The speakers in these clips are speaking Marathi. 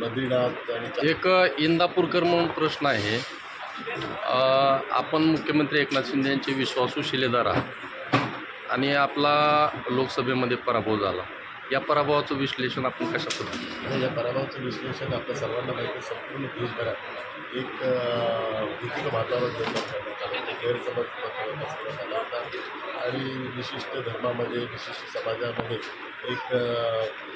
बद्रीनाथ आणि एक इंदापूरकर म्हणून प्रश्न आहे. आपण मुख्यमंत्री एकनाथ शिंदे यांचे विश्वासू शिलेदार आहात. आणि आपला लोकसभेमध्ये पराभव झाला. या पराभवाचं विश्लेषण आपण कशा आणि? या पराभवाचं विश्लेषण आपल्या सर्वांना माहिती संपूर्ण देशभरात. एक भीतीचं वातावरण निर्माण करण्यात आलं. होतं गैरसमज पसरवण्यात आला होता आणि विशिष्ट धर्मामध्ये विशिष्ट समाजामध्ये एक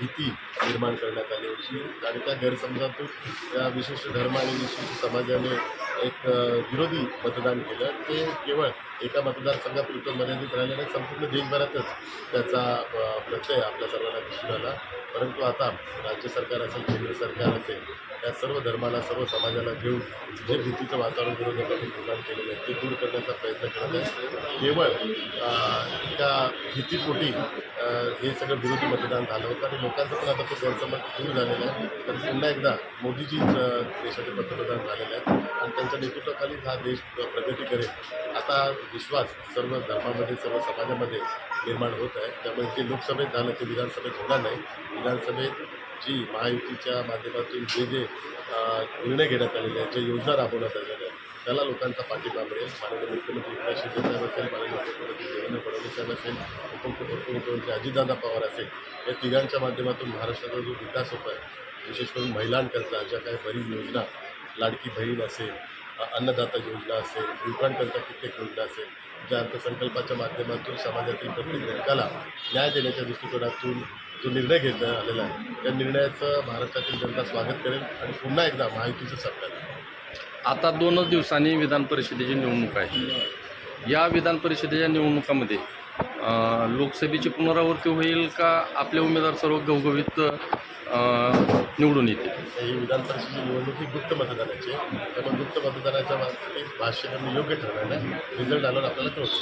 भीती निर्माण करण्यात आली होती. आणि त्या गैरसमजातून त्या विशिष्ट धर्म आणि विशिष्ट समाजाने एक विरोधी मतदान केलं. ते केवळ एका मतदारसंघापुरतं मर्यादित राहिलं नाही संपूर्ण देशभरातच त्याचा प्रत्यय आपल्या सर्वांना दिसून आला. परंतु आता राज्य सरकार असेल केंद्र सरकार असेल या सर्व धर्माला सर्व समाजाला घेऊन जे भीतीचं वातावरण विरोधकांनी निर्माण केलेलं आहे ते दूर करण्याचा प्रयत्न करत आहे केवळ एका भीतीपोटी हे सगळं विरोधी मतदान झालं होतं आणि लोकांचं पण आता तो गैरसमज दूर झालेला आहे. तर पुन्हा एकदा मोदीजीच देशाचे पंतप्रधान झालेले आहेत आणि त्यांच्या नेतृत्वाखालीच हा देश प्रगती करेल. आता विश्वास सर्व धर्मामध्ये सर्व समाजामध्ये निर्माण होत आहे. त्यामुळे जे लोकसभेत झालं ते विधानसभेत होणार नाही. विधानसभेत जी महायुतीच्या माध्यमातून जे जे निर्णय घेण्यात आलेले आहेत ज्या योजना राबवण्यात आलेल्या आहेत त्याला लोकांचा पाठिंबा मिळेल. माननीय मुख्यमंत्री एकनाथ शिंदे साहेब असेल माननीय मुख्यमंत्री देवेंद्र फडणवीस साहेब असेल उपमुख्यमंत्री अजितदादा पवार असेल या तिघांच्या माध्यमातून महाराष्ट्राचा जो विकास होत आहे विशेष करून महिलांकरता ज्या काही बरीच योजना लाडकी बहीण असेल अन्नदाता योजना असेल युवकांकरता कित्येक योजना असेल ज्या अर्थसंकल्पाच्या माध्यमातून समाजातील प्रत्येक घटकाला न्याय देण्याच्या दृष्टिकोनातून जो निर्णय घेतला आलेला आहे त्या निर्णयाचं महाराष्ट्रातील जनता स्वागत करेल आणि पुन्हा एकदा महायुतीचं सरकार आता दोनच दिवसांनी विधान परिषदेची निवडणूक आहे. या विधान परिषदेच्या निवडणुकामध्ये लोकसभेची पुनरावृत्ती होईल का आपले उमेदवार सर्व गवगवीत निवडून येतील? ही विधान परिषदेची निवडणूक ही गुप्त मतदानाची आहे. त्यामुळे गुप्त मतदानाच्या बाबतीत भाष्य योग्य ठरणार नाही. रिझल्ट आल्यावर आपल्याला कळतो